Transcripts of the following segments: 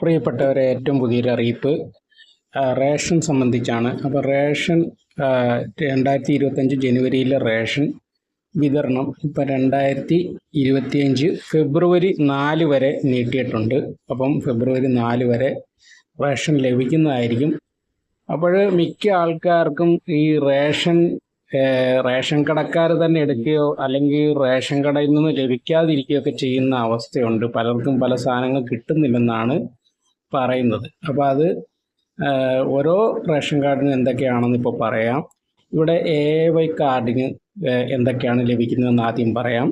പ്രിയപ്പെട്ടവരെ ഏറ്റവും പുതിയൊരു അറിയിപ്പ്. റേഷൻ സംബന്ധിച്ചാണ്. അപ്പോൾ റേഷൻ രണ്ടായിരത്തി ഇരുപത്തഞ്ച് ജനുവരിയിലെ റേഷൻ വിതരണം ഇപ്പം രണ്ടായിരത്തി ഇരുപത്തിയഞ്ച് ഫെബ്രുവരി നാല് വരെ നീട്ടിയിട്ടുണ്ട്. അപ്പം ഫെബ്രുവരി നാല് വരെ റേഷൻ ലഭിക്കുന്നതായിരിക്കും. അപ്പോൾ മിക്ക ആൾക്കാർക്കും ഈ റേഷൻ റേഷൻ കടക്കാർ തന്നെ എടുക്കുകയോ അല്ലെങ്കിൽ റേഷൻ കടയിൽ നിന്ന് ലഭിക്കാതിരിക്കുകയോ ഒക്കെ ചെയ്യുന്ന അവസ്ഥയുണ്ട്. പലർക്കും പല സാധനങ്ങൾ കിട്ടുന്നില്ലെന്നാണ് പറയുന്നത്. അപ്പോൾ അത് ഓരോ റേഷൻ കാർഡിന് എന്തൊക്കെയാണെന്ന് ഇപ്പോൾ പറയാം. ഇവിടെ എ വൈ കാർഡിന് എന്തൊക്കെയാണ് ലഭിക്കുന്നതെന്ന് ആദ്യം പറയാം.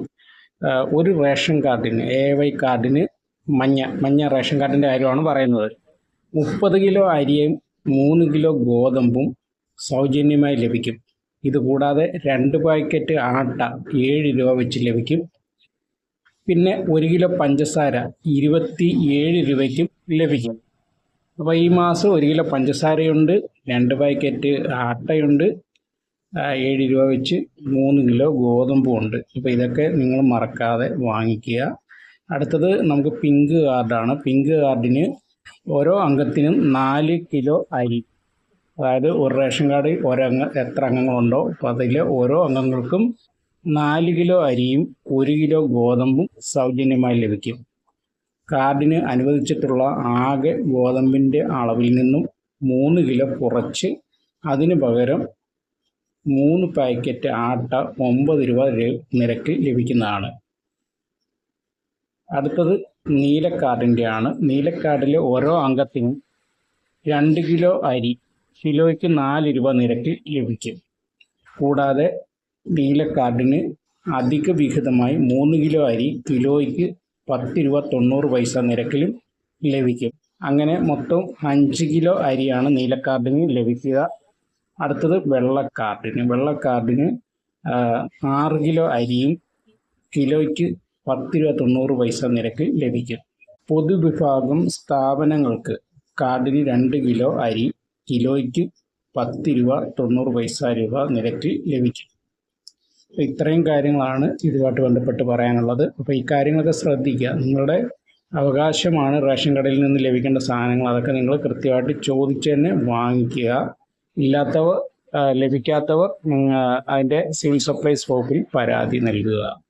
ഒരു റേഷൻ കാർഡിന് എ വൈ കാർഡിന് മഞ്ഞ മഞ്ഞ റേഷൻ കാർഡിന്റെ കാര്യമാണ് പറയുന്നത്. മുപ്പത് കിലോ അരിയും മൂന്ന് കിലോ ഗോതമ്പും സൗജന്യമായി ലഭിക്കും. ഇതുകൂടാതെ രണ്ട് പാക്കറ്റ് ആട്ട ഏഴ് രൂപ വെച്ച് ലഭിക്കും. പിന്നെ ഒരു കിലോ പഞ്ചസാര ഇരുപത്തി ഏഴ് രൂപയ്ക്കും ലഭിക്കും. അപ്പോൾ ഈ മാസം ഒരു കിലോ പഞ്ചസാരയുണ്ട് രണ്ട് പാക്കറ്റ് ആട്ടയുണ്ട് ഏഴ് രൂപ വെച്ച് മൂന്ന് കിലോ ഗോതമ്പും ഉണ്ട് അപ്പോൾ ഇതൊക്കെ നിങ്ങൾ മറക്കാതെ വാങ്ങിക്കുക. അടുത്തത് നമുക്ക് പിങ്ക് കാർഡാണ്. പിങ്ക് കാർഡിന് ഓരോ അംഗത്തിനും നാല് കിലോ അരി. അതായത് ഒരു റേഷൻ കാർഡിൽ ഒരംഗ എത്ര അംഗങ്ങളുണ്ടോ അപ്പോൾ അതിൽ ഓരോ അംഗങ്ങൾക്കും നാല് കിലോ അരിയും ഒരു കിലോ ഗോതമ്പും സൗജന്യമായി ലഭിക്കും. കാർഡിന് അനുവദിച്ചിട്ടുള്ള ആകെ ഗോതമ്പിന്റെ അളവിൽ നിന്നും മൂന്ന് കിലോ കുറച്ച്. അതിന് പകരം മൂന്ന് പാക്കറ്റ് ആട്ട ഒമ്പത് രൂപ നിരക്കിൽ ലഭിക്കുന്നതാണ്. അടുത്തത് നീലക്കാർഡിന്റെ ആണ് നീലക്കാർഡിലെ ഓരോ അംഗത്തിനും രണ്ട് കിലോ അരി കിലോയ്ക്ക് നാല് രൂപ നിരക്കിൽ ലഭിക്കും. കൂടാതെ നീലക്കാർഡിന് അധിക വിഹിതമായി മൂന്ന് കിലോ അരി കിലോയ്ക്ക് പത്ത് രൂപ തൊണ്ണൂറ് പൈസ നിരക്കിലും ലഭിക്കും. അങ്ങനെ മൊത്തം അഞ്ച് കിലോ അരിയാണ് നീലക്കാർഡിന് ലഭിക്കുക. അടുത്തത് വെള്ളക്കാർഡിന്. വെള്ളക്കാർഡിന് കാർഡിന് ആറ് കിലോ അരിയും കിലോയ്ക്ക് പത്ത് രൂപ തൊണ്ണൂറ് പൈസ നിരക്കിൽ ലഭിക്കും. പൊതുവിഭാഗം സ്ഥാപനങ്ങൾക്ക് കാർഡിന് രണ്ട് കിലോ അരി കിലോയ്ക്ക് പത്ത് രൂപ തൊണ്ണൂറ് പൈസ രൂപ നിരക്കിൽ ലഭിക്കും. ഇത്രയും കാര്യങ്ങളാണ് ഇതുമായിട്ട് ബന്ധപ്പെട്ട് പറയാനുള്ളത്. അപ്പോൾ ഇക്കാര്യങ്ങളൊക്കെ കാര്യങ്ങളൊക്കെ ശ്രദ്ധിക്കുക. നിങ്ങളുടെ അവകാശമാണ് റേഷൻ കടയിൽ നിന്ന് ലഭിക്കേണ്ട സാധനങ്ങൾ. അതൊക്കെ നിങ്ങൾ കൃത്യമായിട്ട് ചോദിച്ച് തന്നെ വാങ്ങിക്കുക. ഇല്ലാത്തവർ ലഭിക്കാത്തവർ അതിന്റെ സിവിൽ സപ്ലൈസ് വകുപ്പിൽ പരാതി നൽകുക.